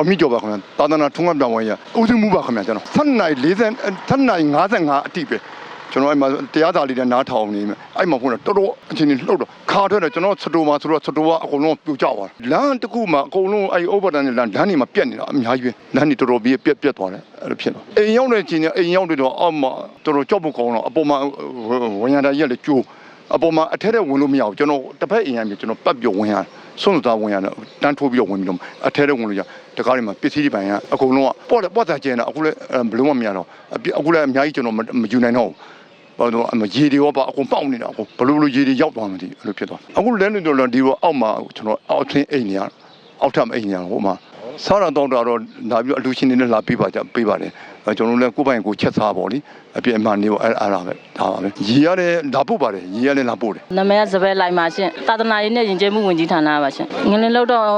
အမိကျော်ပါခင်ဗျာသာသနာထုံးကပြောင်းဝင်ရဦးစီးမှုပါခင်ဗျာကျွန်တော်7နိုင်40 7နိုင်55အတိပဲကျွန်တော်အဲ့မှာတရားသာလေးနဲ့နားထောင်နေမယ်အဲ့မှာဖုန်းတော့တော်တော်အချိန်ကြီးလှုပ်တော့ခါထွက်တယ်ကျွန်တော်စတိုမှာဆိုတော့စတိုကအကုန်လုံးပြိုကျသွားတယ်လမ်းတစ်ခုမှာအကုန်လုံးအဲ့ over တန်းနဲ့လမ်းလမ်းတွေမှာပြက်နေတာအများကြီးပဲလမ်းတွေတော်တော်ပြီးပြက်ပြက်သွားတယ်အဲ့လိုဖြစ်တော့အိမ်ရောက်တဲ့ချိန်ကျအိမ်ရောက်တဲ့တော့အောက်မှာတော်တော်ကြောက်ဖို့ကောင်းတော့အပေါ်မှာဝန်ရတာကြီးကလည်းကျိုး အပေါ်မှာအထက်ထဲဝင်လို့မရဘူးကျွန်တော်တစ်ဖက်အိမ်ရမြေကျွန်တော်ပတ်ပြဝင်ရဆုံးသွားဝင်ရတယ်တန်းထိုးပြီးတော့ဝင်ပြီးတော့အထက်ထဲဝင်လို့ရတကားတွေမှာပစ္စည်းတွေပိုင်ရအကုန်လုံးကပေါ့တယ်ပေါ့တာကျင်းတာအခုလည်းဘယ်လုံးမမရတော့အခုလည်းအများကြီးကျွန်တော်မယူနိုင်တော့ဘူးဘာလို့အမရေတွေရောပါအကုန်ပေါက်နေတာအကုန်ဘလို့ဘလို့ရေတွေရောက်သွားမှဒီအဲ့လိုဖြစ်သွားအခုလည်းနေတော့ဒီတော့အောက်မှာကျွန်တော်အောက်ထင်းအိမ်နေရအောက်ထပ်အိမ်နေရဟိုမှာ စားရတော့တော့လာပြီးအလူရှင်တွေနဲ့လာပေးပါကြပေးပါတယ်ကျွန်တော်လည်းကိုယ်ပိုင်ကိုချက်စားပါလိအပြည့်အမှန်နေပေါ့အဲ့အဲ့ဒါပဲဒါပါပဲရေရတယ်လာပို့ပါတယ်ရေရလည်းလာပို့တယ်နာမည်ကစပယ်လိုက်ပါရှင်သာသနာရေးနဲ့ယဉ်ကျေးမှုဝင်ကြီးဌာနပါရှင်ငလင်းလို့တော့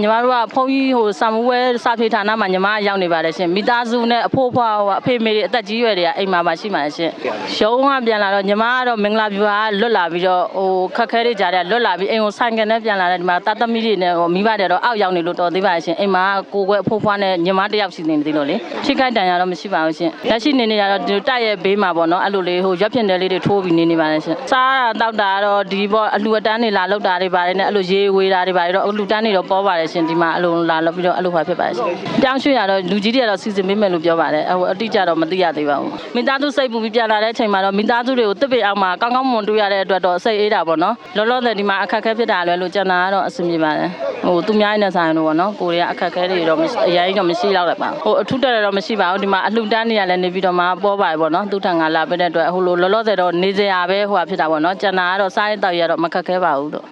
ညီမတို့ကဖုန်းကြီးဟိုစာမဝဲစာဖေးဌာနမှာညီမရောက်နေပါတယ်ရှင်မိသားစုနဲ့အဖိုးအဖွားဟိုအဖေမေတွေအသက်ကြီးရွယ်တွေကအိမ်မှာပါရှိပါတယ်ရှင်ရုံးကပြန်လာတော့ညီမကတော့မင်္ဂလာပြူကလွတ်လာပြီးတော့ဟိုခက်ခဲတွေကြားတဲ့လွတ်လာပြီးအိမ်ကိုဆိုင်ကနေပြန်လာတဲ့ဒီမှာတာသမီတွေနဲ့ဟိုမိဘတွေတော့အောက်ရောက်နေလို့တော်သေးပါရှင်အိမ်မှာကိုကွယ်အဖိုးအဖွားနဲ့ညီမတစ်ယောက်ရှိနေသေးလို့လေထိခိုက်တန်ရတော့မရှိပါဘူးရှင်လက်ရှိနေနေရတော့ဒီတိုက်ရဲ့ဘေးမှာပေါ့နော်အဲ့လိုလေးဟိုရွက်ဖြင့်တဲလေးတွေထိုးပြီးနေနေပါတယ်ရှင်စားတာတောက်တာတော့ဒီပေါ့အလှအတန်းတွေလာလောက်တာတွေပါတယ်နဲ့အဲ့လိုရေဝေးတာတွေပါတယ်တော့အလှတန်းတွေတော့ပေါ်ပါတယ်ရှင်ဒီမှာအဲ့လိုလာလောက်ပြီးတော့အဲ့လိုပါဖြစ်ပါတယ်ရှင်ပြောင်းရွှေ့ရတော့လူကြီးတွေကတော့စီစဉ်ပေးမယ်လို့ပြောပါတယ်ဟိုအတိအကျတော့မသိရသေးပါဘူးမိသားစုစိတ်ပူပြီးပြန်လာတဲ့အချိန်မှာတော့မိသားစုတွေကိုတစ်ပေအောင်မှာကောင်းကောင်းမွန်တွေ့ရတဲ့အတွက်တော့စိတ်အေးတာပေါ့နော်လောလောဆယ်ဒီမှာအခက်အခဲဖြစ်တာလည်းလို့ကျန်တာကတော့အဆင်ပြေပါတယ် ဟိုသူများနဲ့ဆိုင်လို့ပေါ့နော်ကိုရီးယားအခက်အခဲတွေတော့အရင်တော့မရှိတော့လည်းပါဟိုအထူးတက်တော့မရှိပါဘူးဒီမှာအလှတန်းတွေကလည်းနေပြီးတော့မှပေါ်ပါတယ်ပေါ့နော်သူထံကလာပေးတဲ့အတွက်ဟိုလိုလောလောဆယ်တော့နေစရာပဲဟိုဟာဖြစ်တာပေါ့နော်ကျန်တာကတော့စားရင်တောက်ရတော့မခက်ခဲပါဘူးတော့